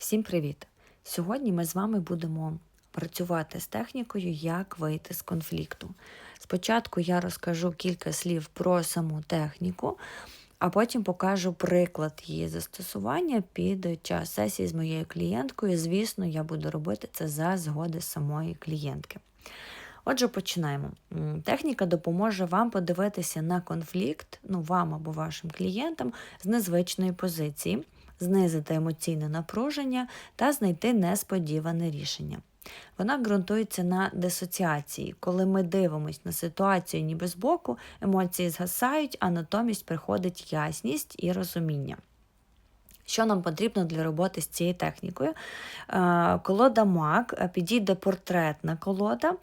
Всім привіт! Сьогодні ми з вами будемо працювати з технікою, як вийти з конфлікту. Спочатку я розкажу кілька слів про саму техніку, а потім покажу приклад її застосування під час сесії з моєю клієнткою. Звісно, я буду робити це за згоди самої клієнтки. Отже, починаємо. Техніка допоможе вам подивитися на конфлікт, ну вам або вашим клієнтам з незвичної позиції, знизити емоційне напруження та знайти несподіване рішення. Вона ґрунтується на дисоціації, коли ми дивимося на ситуацію ніби збоку, емоції згасають, а натомість приходить ясність і розуміння. Що нам потрібно для роботи з цією технікою? Е, Колода МАК е, підійде портретна колода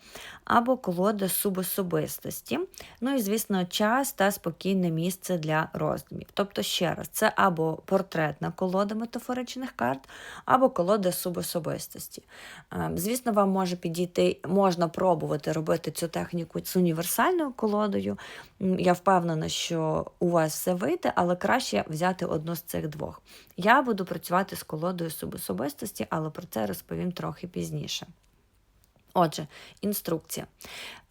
або колода субособистості. Ну і, звісно, час та спокійне місце для роздумів. Тобто, ще раз, це або портретна колода метафоричних карт, або колода субособистості. Е, Звісно, вам може підійти, можна пробувати робити цю техніку з універсальною колодою. Я впевнена, що у вас все вийде, але краще взяти одну з цих двох. Я буду працювати з колодою субособистості, але про це розповім трохи пізніше. Отже, інструкція.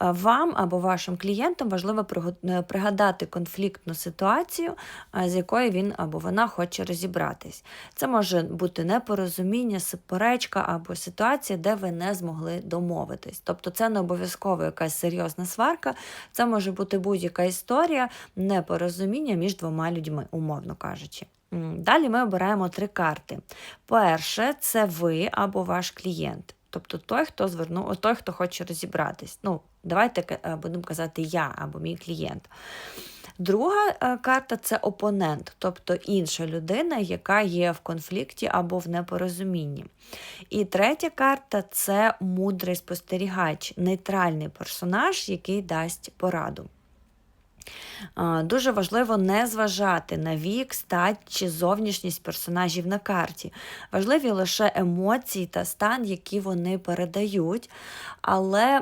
Е, Вам або вашим клієнтам важливо е, пригадати конфліктну ситуацію, е, з якою він або вона хоче розібратись. Це може бути непорозуміння, суперечка або ситуація, де ви не змогли домовитись. Тобто це не обов'язково якась серйозна сварка, це може бути будь-яка історія непорозуміння між двома людьми, умовно кажучи. Далі ми обираємо три карти. Перше це ви або ваш клієнт. Тобто той, хто звернув, той, хто хоче розібратись. Ну, давайте е, будемо казати я або мій клієнт. Друга е, карта це опонент, тобто інша людина, яка є в конфлікті або в непорозумінні. І третя карта це мудрий спостерігач, нейтральний персонаж, який дасть пораду. Дуже важливо не зважати на вік, стать чи зовнішність персонажів на карті. Важливі лише емоції та стан, які вони передають. Але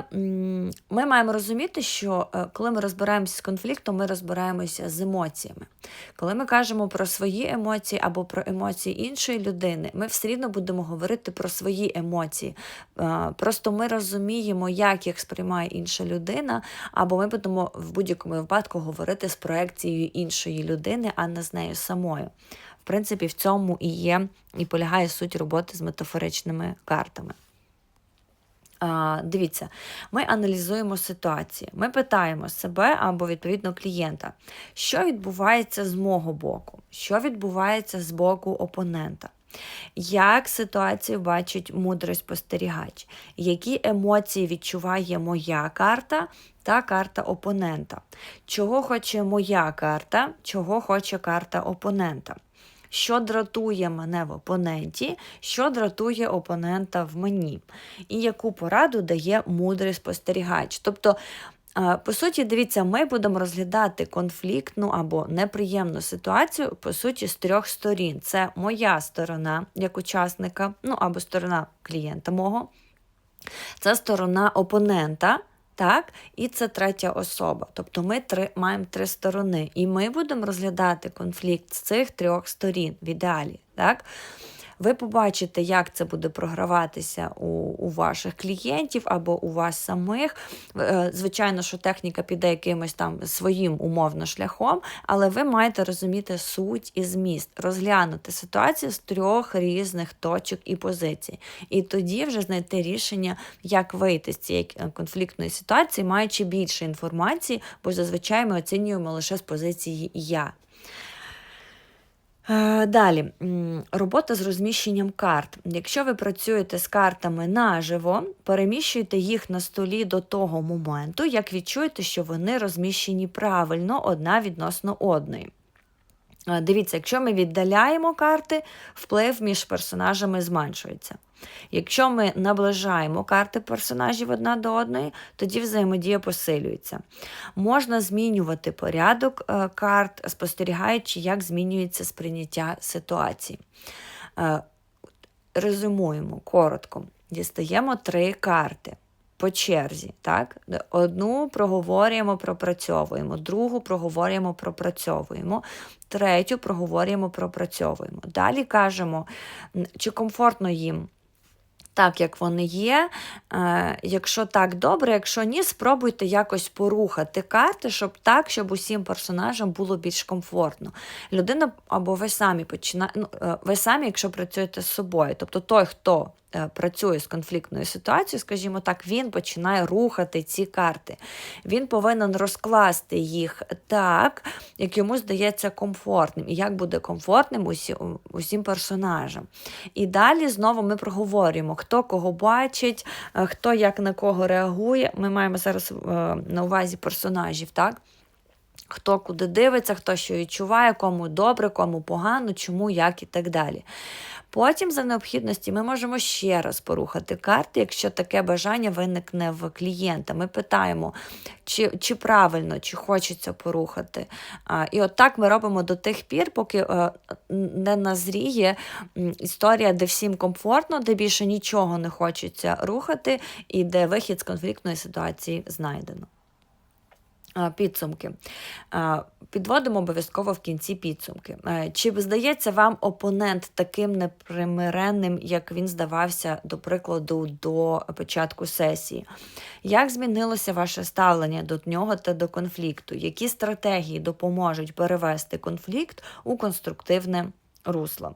ми маємо розуміти, що е, коли ми розбираємося з конфліктом, ми розбираємося з емоціями. Коли ми кажемо про свої емоції або про емоції іншої людини, ми все рівно будемо говорити про свої емоції. Е, Просто ми розуміємо, як їх сприймає інша людина, або ми будемо в будь-якому випадку говорити з проекцією іншої людини, а не з нею самою. В принципі, в цьому і є і полягає суть роботи з метафоричними картами. А, Дивіться, ми аналізуємо ситуацію. Ми питаємо себе або відповідно клієнта, що відбувається з мого боку, що відбувається з боку опонента. Як ситуацію бачить мудрий спостерігач, які емоції відчуває моя карта та карта опонента? Чого хоче моя карта, чого хоче карта опонента? Що дратує мене в опоненті, що дратує опонента в мені, і яку пораду дає мудрий спостерігач. Тобто, по суті, дивіться, ми будемо розглядати конфліктну або неприємну ситуацію, по суті, з трьох сторін. Це моя сторона як учасника, ну або сторона клієнта мого, це сторона опонента. Так, і це третя особа. Тобто ми три, маємо три сторони, і ми будемо розглядати конфлікт з цих трьох сторін в ідеалі. Так? Ви побачите, як це буде програватися у, у ваших клієнтів або у вас самих. Е, Звичайно, що техніка піде якимось там своїм умовно шляхом, але ви маєте розуміти суть і зміст, розглянути ситуацію з трьох різних точок і позицій. І тоді вже знайти рішення, як вийти з цієї е, конфліктної ситуації, маючи більше інформації, бо зазвичай ми оцінюємо лише з позиції я. Е, Далі, робота з розміщенням карт. Якщо ви працюєте з картами наживо, переміщуйте їх на столі до того моменту, як відчуєте, що вони розміщені правильно одна відносно одної. Е, Дивіться, якщо ми віддаляємо карти, вплив між персонажами зменшується. Якщо ми наближаємо карти персонажів одна до одної, тоді взаємодія посилюється. Можна змінювати порядок е, карт, спостерігаючи, як змінюється сприйняття ситуації. Е, Резюмуємо коротко. Дістаємо три карти. По черзі. так? Одну проговорюємо, пропрацьовуємо, другу проговорюємо, пропрацьовуємо, третю проговорюємо, пропрацьовуємо. Далі кажемо, чи комфортно їм. Так, як вони є. Е, Якщо так добре, якщо ні, спробуйте якось порухати карти, щоб так, щоб усім персонажам було більш комфортно. Людина або ви самі почина... ну, е, ви самі, якщо працюєте з собою, тобто той, хто працює з конфліктною ситуацією, скажімо так, він починає рухати ці карти. Він повинен розкласти їх так, як йому здається комфортним. І як буде комфортним усі, усім персонажам. І далі знову ми проговорюємо, хто кого бачить, е, хто як на кого реагує. Ми маємо зараз е, на увазі персонажів. так? Хто куди дивиться, хто що відчуває, кому добре, кому погано, чому, як і так далі. Потім, за необхідності, ми можемо ще раз порухати карти, якщо таке бажання виникне в клієнта. Ми питаємо, чи чи правильно, чи хочеться порухати. А, І от так ми робимо до тих пір, поки е, не назріє історія, де всім комфортно, де більше нічого не хочеться рухати, і де вихід з конфліктної ситуації знайдено. Підсумки. Підводимо обов'язково в кінці підсумки. Е, чи здається вам опонент таким непримиренним, як він здавався, до прикладу, до початку сесії? Як змінилося ваше ставлення до нього та до конфлікту? Які стратегії допоможуть перевести конфлікт у конструктивне? Русло.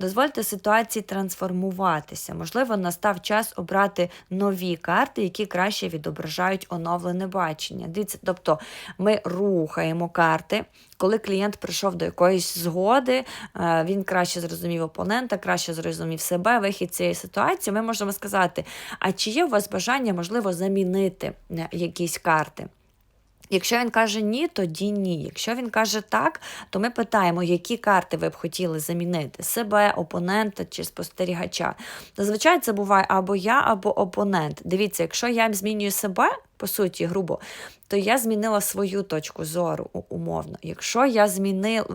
Дозвольте ситуації трансформуватися. Можливо, настав час обрати нові карти, які краще відображають оновлене бачення. Дивіться, тобто ми рухаємо карти. Коли клієнт прийшов до якоїсь згоди, е, він краще зрозумів опонента, краще зрозумів себе, вихід цієї ситуації, ми можемо сказати: а чи є у вас бажання, можливо, замінити е, якісь карти? Якщо він каже ні, тоді ні. Якщо він каже так, то ми питаємо, які карти ви б хотіли замінити: себе, опонента чи спостерігача. Зазвичай це буває або я, або опонент. Дивіться, якщо я змінюю себе, по суті, грубо, то я змінила свою точку зору умовно. Якщо я змінила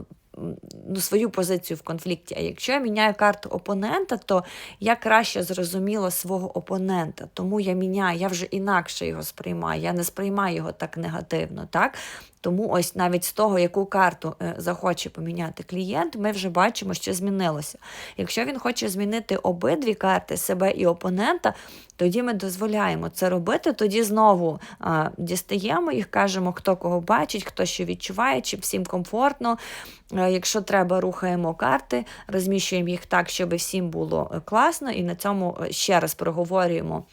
ну, свою позицію в конфлікті. А якщо я міняю карту опонента, то я краще зрозуміла свого опонента. Тому я міняю, я вже інакше його сприймаю. Я не сприймаю його так негативно. так? Тому ось навіть з того, яку карту е, захоче поміняти клієнт, ми вже бачимо, що змінилося. Якщо він хоче змінити обидві карти себе і опонента, тоді ми дозволяємо це робити. Тоді знову а, дістаємо їх, кажемо, хто кого бачить, хто що відчуває, чи всім комфортно. А, е, якщо треба, рухаємо карти, розміщуємо їх так, щоб всім було е, класно, і на цьому ще раз проговорюємо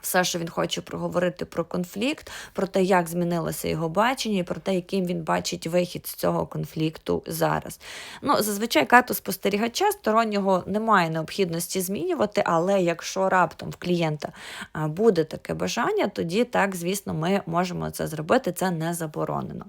все, що він хоче проговорити про конфлікт, про те, як змінилося його бачення, і про те, яким він бачить вихід з цього конфлікту зараз. Ну, Зазвичай карту спостерігача стороннього немає необхідності змінювати, але якщо раптом в клієнта буде таке бажання, тоді так, звісно, ми можемо це зробити, це не заборонено.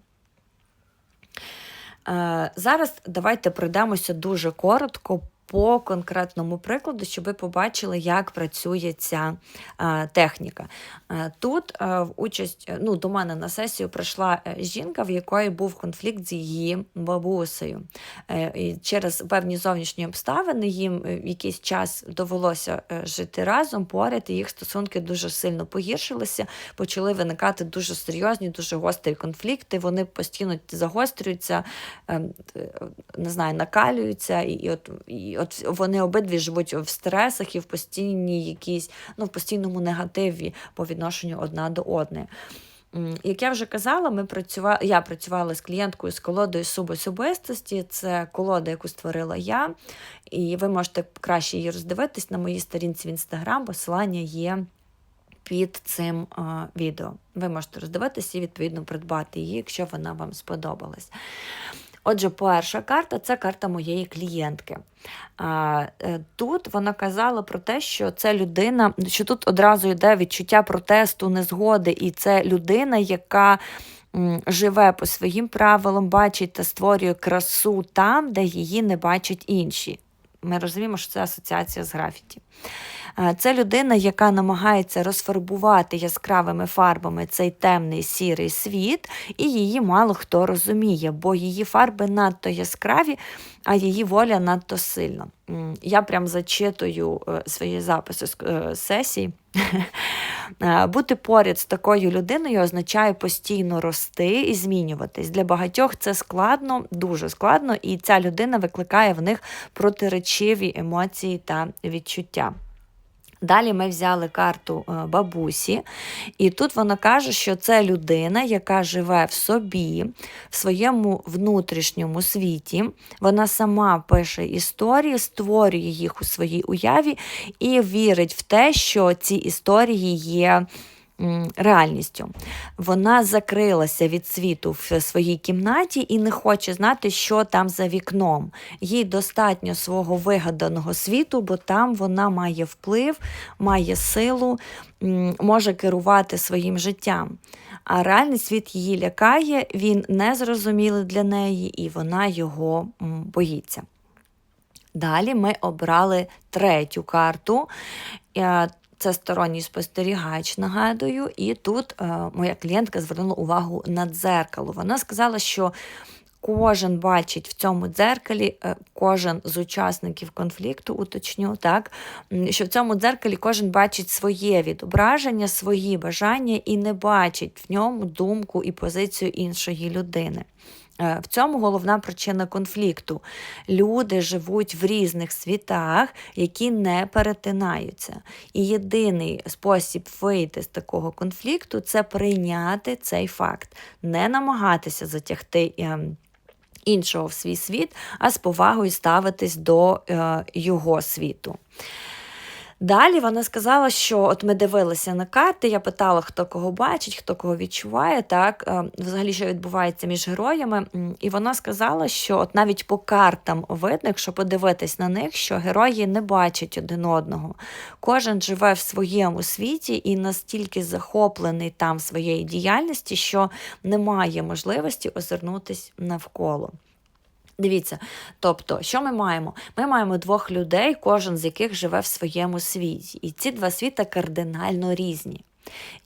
Е, зараз давайте пройдемося дуже коротко по конкретному прикладу, щоб ви побачили, як працює ця е, техніка. Е, тут е, в участь ну, до мене на сесію прийшла жінка, в якої був конфлікт з її бабусею. І Через певні зовнішні обставини їм якийсь час довелося жити разом, поряд, і їх стосунки дуже сильно погіршилися, почали виникати дуже серйозні, дуже гострі конфлікти. Вони постійно загострюються, ем, не знаю, накалюються. і, і от. І от вони обидві живуть в стресах і в постійній якійсь, ну, в постійному негативі по відношенню одна до одної. Як я вже казала, ми працювали, я працювала з клієнткою з колодою субособистості. Це колода, яку створила я, і ви можете краще її роздивитись на моїй сторінці в інстаграм, посилання є під цим а, відео. Ви можете роздивитися і відповідно придбати її, якщо вона вам сподобалась. Отже, перша карта це карта моєї клієнтки. Е, тут вона казала про те, що це людина, що тут одразу йде відчуття протесту, незгоди, і це людина, яка живе по своїм правилам, бачить та створює красу там, де її не бачать інші. Ми розуміємо, що це асоціація з графіті. Е, Це людина, яка намагається розфарбувати яскравими фарбами цей темний сірий світ, і її мало хто розуміє, бо її фарби надто яскраві, а її воля надто сильна. Я прям зачитую е, свої записи з е, сесій. Е, Бути поряд з такою людиною означає постійно рости і змінюватись. Для багатьох це складно, дуже складно, і ця людина викликає в них протиречиві емоції та відчуття. Далі ми взяли карту е, бабусі, і тут вона каже, що це людина, яка живе в собі, в своєму внутрішньому світі. Вона сама пише історії, створює їх у своїй уяві і вірить в те, що ці історії є. Реальністю. Вона закрилася від світу в своїй кімнаті і не хоче знати, що там за вікном. Їй достатньо свого вигаданого світу, бо там вона має вплив, має силу, може керувати своїм життям. А реальний світ її лякає, він незрозумілий для неї, і вона його боїться. Далі ми обрали третю карту. Це сторонній спостерігач, нагадую, і тут е, моя клієнтка звернула увагу на дзеркало. Вона сказала, що кожен бачить в цьому дзеркалі, е, кожен з учасників конфлікту, уточню, так, що в цьому дзеркалі кожен бачить своє відображення, свої бажання і не бачить в ньому думку і позицію іншої людини. Е, В цьому головна причина конфлікту. Люди живуть в різних світах, які не перетинаються. І єдиний спосіб вийти з такого конфлікту це прийняти цей факт, не намагатися затягти. ем, Іншого в свій світ, а з повагою ставитись до е, його світу. Далі вона сказала, що от ми дивилися на карти, я питала, хто кого бачить, хто кого відчуває, так, е, взагалі, що відбувається між героями. І вона сказала, що от навіть по картам видно, якщо подивитись на них, що герої не бачать один одного. Кожен живе в своєму світі і настільки захоплений там своєї діяльності, що немає можливості озирнутись навколо. Дивіться, тобто, що ми маємо? Ми маємо двох людей, кожен з яких живе в своєму світі. І ці два світа кардинально різні.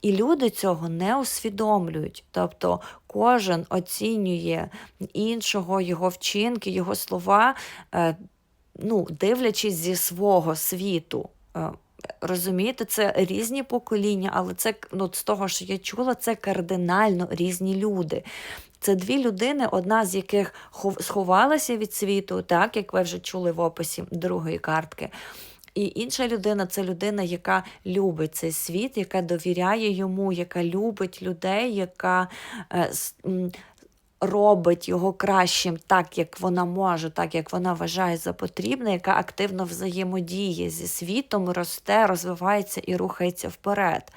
І люди цього не усвідомлюють. Тобто кожен оцінює іншого, його вчинки, його слова, е, ну, дивлячись зі свого світу. Розумієте, це різні покоління, але це ну, з того, що я чула, це кардинально різні люди. Це дві людини, одна з яких сховалася від світу, так як ви вже чули в описі другої картки. І інша людина це людина, яка любить цей світ, яка довіряє йому, яка любить людей, яка е, робить його кращим так, як вона може, так як вона вважає за потрібне, яка активно взаємодіє зі світом, росте, розвивається і рухається вперед.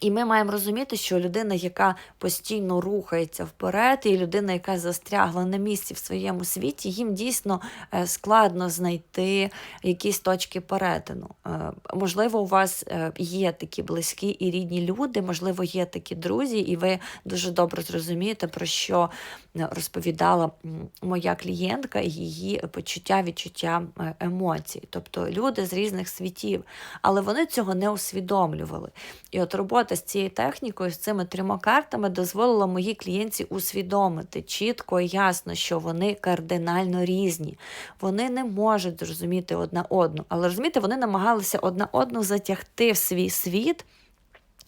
І ми маємо розуміти, що людина, яка постійно рухається вперед, і людина, яка застрягла на місці в своєму світі, їм дійсно е, складно знайти якісь точки перетину. Е, Можливо, у вас е, є такі близькі і рідні люди, можливо, є такі друзі, і ви дуже добре зрозумієте, про що розповідала моя клієнтка, і її почуття, відчуття емоцій. Тобто люди з різних світів, але вони цього не усвідомлювали. І от робота з цією технікою, з цими трьома картами дозволила моїй клієнтці усвідомити чітко і ясно, що вони кардинально різні. Вони не можуть зрозуміти одна одну, але розумієте, вони намагалися одна одну затягти в свій світ.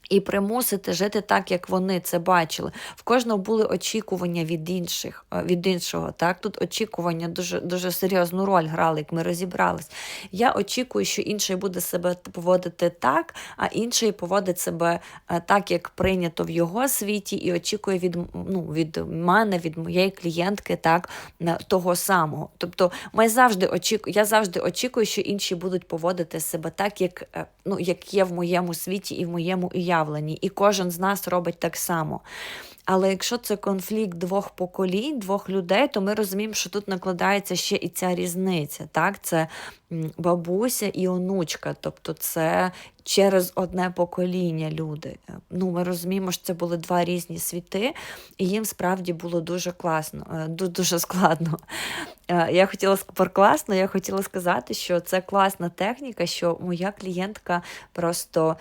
І примусити жити так, як вони це бачили. В кожного були очікування від інших, е, від іншого. Так тут очікування дуже дуже серйозну роль грали, як ми розібрались. Я очікую, що інший буде себе поводити так, а інший поводить себе е, так, як прийнято в його світі, і очікує від ну, від мене, від моєї клієнтки, так на- того самого. Тобто, ми завжди очікую, я завжди очікую, що інші будуть поводити себе так, як, е, ну, як є в моєму світі і в моєму уявленні. І кожен з нас робить так само. Але якщо це конфлікт двох поколінь, двох людей, то ми розуміємо, що тут накладається ще і ця різниця. Так? Це бабуся і онучка, тобто це через одне покоління люди. Е, Ну, ми розуміємо, що це були два різні світи, і їм справді було дуже класно, е, дуже складно. Е, я хотіла класно, я хотіла сказати, що це класна техніка, що моя клієнтка просто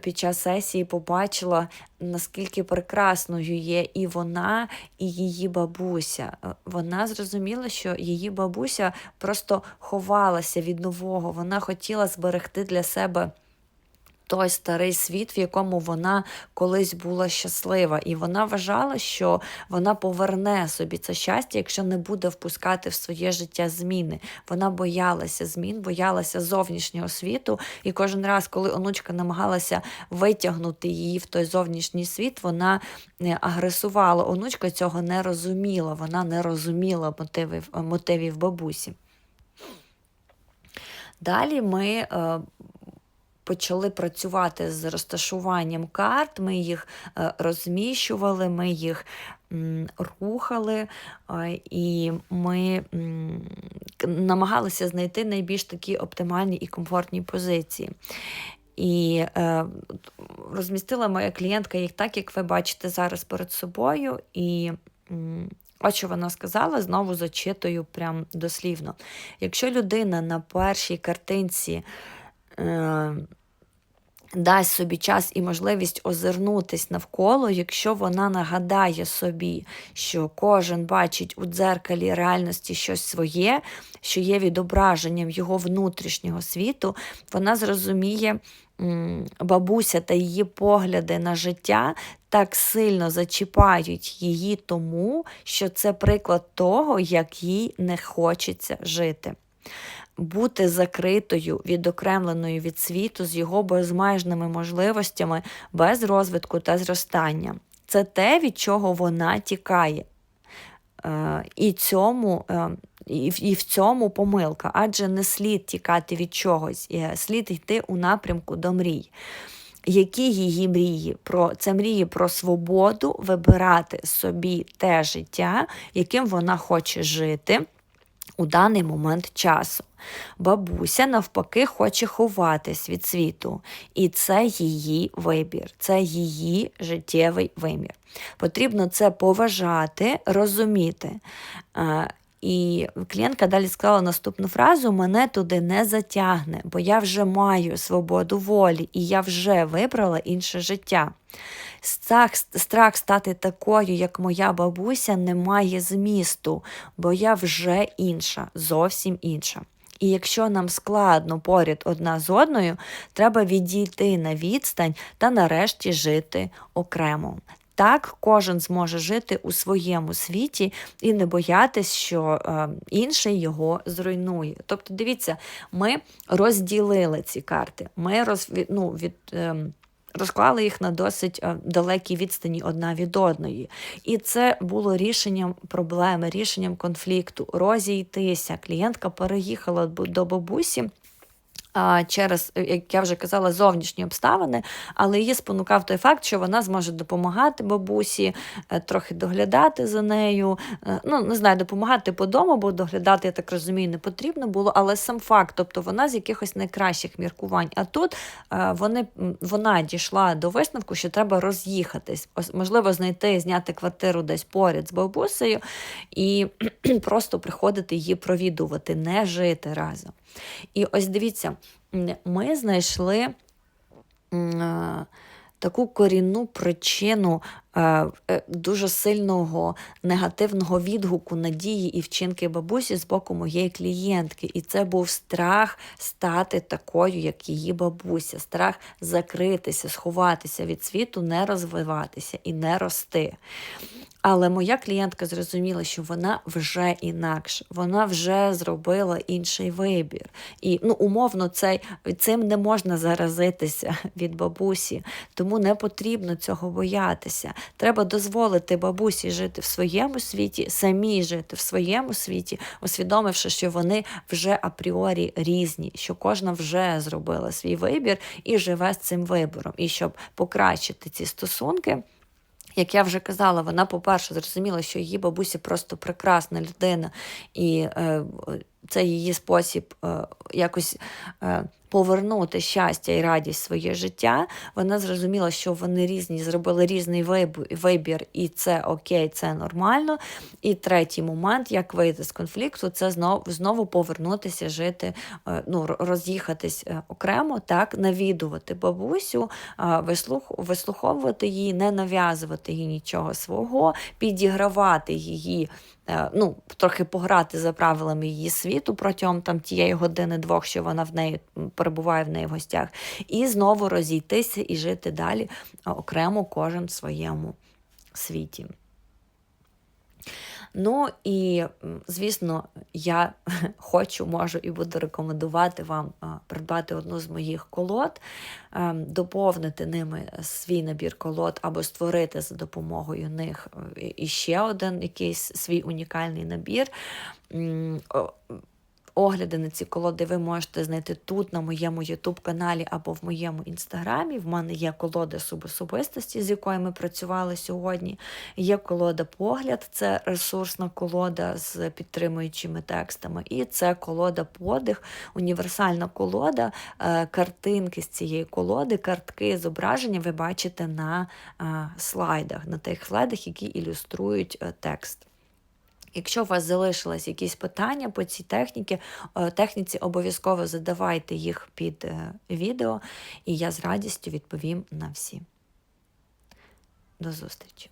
під час сесії побачила, наскільки прекрасною є і вона, і її бабуся. Вона зрозуміла, що її бабуся просто ховалася від нового. Вона хотіла зберегти для себе той старий світ, в якому вона колись була щаслива, і вона вважала, що вона поверне собі це щастя, якщо не буде впускати в своє життя зміни. Вона боялася змін, боялася зовнішнього світу, і кожен раз, коли онучка намагалася витягнути її в той зовнішній світ, вона е, агресувала. Онучка цього не розуміла, вона не розуміла мотивів, мотивів бабусі. Далі ми е, почали працювати з розташуванням карт, ми їх е, розміщували, ми їх рухали, е, і ми намагалися знайти найбільш такі оптимальні і комфортні позиції. І е, розмістила моя клієнтка їх так, як ви бачите зараз перед собою. І от що вона сказала, знову зачитую прям дослівно. Якщо людина на першій картинці е, дасть собі час і можливість озирнутись навколо, якщо вона нагадає собі, що кожен бачить у дзеркалі реальності щось своє, що є відображенням його внутрішнього світу, вона зрозуміє. Бабуся та її погляди на життя так сильно зачіпають її тому, що це приклад того, як їй не хочеться жити бути закритою, відокремленою від світу з його безмежними можливостями, без розвитку та зростання. Це те, від чого вона тікає. Е, І, цьому, е, і, в- цьому помилка, адже не слід тікати від чогось, е, слід йти у напрямку до мрій. Які її мрії? Про це мрії про свободу вибирати собі те життя, яким вона хоче жити у даний момент часу. Бабуся, навпаки, хоче ховатись від світу, і це її вибір, це її життєвий вимір. Потрібно це поважати, розуміти. Е, І клієнтка далі сказала наступну фразу: мене туди не затягне, бо я вже маю свободу волі, і я вже вибрала інше життя. Страх, страх стати такою, як моя бабуся, не має змісту, бо я вже інша, зовсім інша. І якщо нам складно поряд одна з одною, треба відійти на відстань та нарешті жити окремо. Так кожен зможе жити у своєму світі і не боятись, що е, інший його зруйнує. Тобто, дивіться, ми розділили ці карти. Ми роз, ну, від, ем, розклали їх на досить е, далекій відстані одна від одної. І це було рішенням проблеми, рішенням конфлікту, розійтися. Клієнтка переїхала до бабусі. Через, е, як я вже казала, зовнішні обставини, але її спонукав той факт, що вона зможе допомагати бабусі, е, трохи доглядати за нею. е, Ну, не знаю, допомагати по дому, бо доглядати, я так розумію, не потрібно було, але сам факт, тобто вона з якихось найкращих міркувань. А тут вони, вона дійшла до висновку, що треба роз'їхатись, можливо, знайти, зняти квартиру десь поряд з бабусею і просто приходити її провідувати, не жити разом. І ось дивіться, ми знайшли е, таку корінну причину е, е, дуже сильного негативного відгуку на дії і вчинки бабусі з боку моєї клієнтки. І це був страх стати такою, як її бабуся, страх закритися, сховатися від світу, не розвиватися і не рости. Але моя клієнтка зрозуміла, що вона вже інакше, вона вже зробила інший вибір. І ну, умовно, цей, цим не можна заразитися від бабусі, тому не потрібно цього боятися. Треба дозволити бабусі жити в своєму світі, самій жити в своєму світі, усвідомивши, що вони вже апріорі різні, що кожна вже зробила свій вибір і живе з цим вибором. І щоб покращити ці стосунки. Як я вже казала, вона, по-перше, зрозуміла, що її бабуся просто прекрасна людина, і е, це її спосіб е, якось е, повернути щастя і радість в своє життя. Вона зрозуміла, що вони різні, зробили різний вибір, і це окей, це нормально. І третій момент, як вийти з конфлікту, це знову знову повернутися жити, е, ну роз'їхатись окремо, так навідувати бабусю, вислух, вислуховувати її, не нав'язувати їй нічого свого, підігравати її. Е, Ну, трохи пограти за правилами її світу протягом там тієї години-двох, що вона в неї перебуває в неї в гостях, і знову розійтися і жити далі окремо кожен в своєму світі. Ну і, звісно, я хочу, можу і буду рекомендувати вам придбати одну з моїх колод, ем, доповнити ними свій набір колод або створити за допомогою них е, іще один якийсь свій унікальний набір. Огляди на ці колоди ви можете знайти тут, на моєму youtube каналі або в моєму інстаграмі. В мене є колода субособистості, з якою ми працювали сьогодні. Є колода погляд, це ресурсна колода з підтримуючими текстами. І це колода подих, універсальна колода. Е, Картинки з цієї колоди, картки, зображення ви бачите на е, слайдах, на тих слайдах, які ілюструють е, текст. Якщо у вас залишились якісь питання по цій техніці, е, техніці, обов'язково задавайте їх під е, відео, і я з радістю відповім на всі. До зустрічі!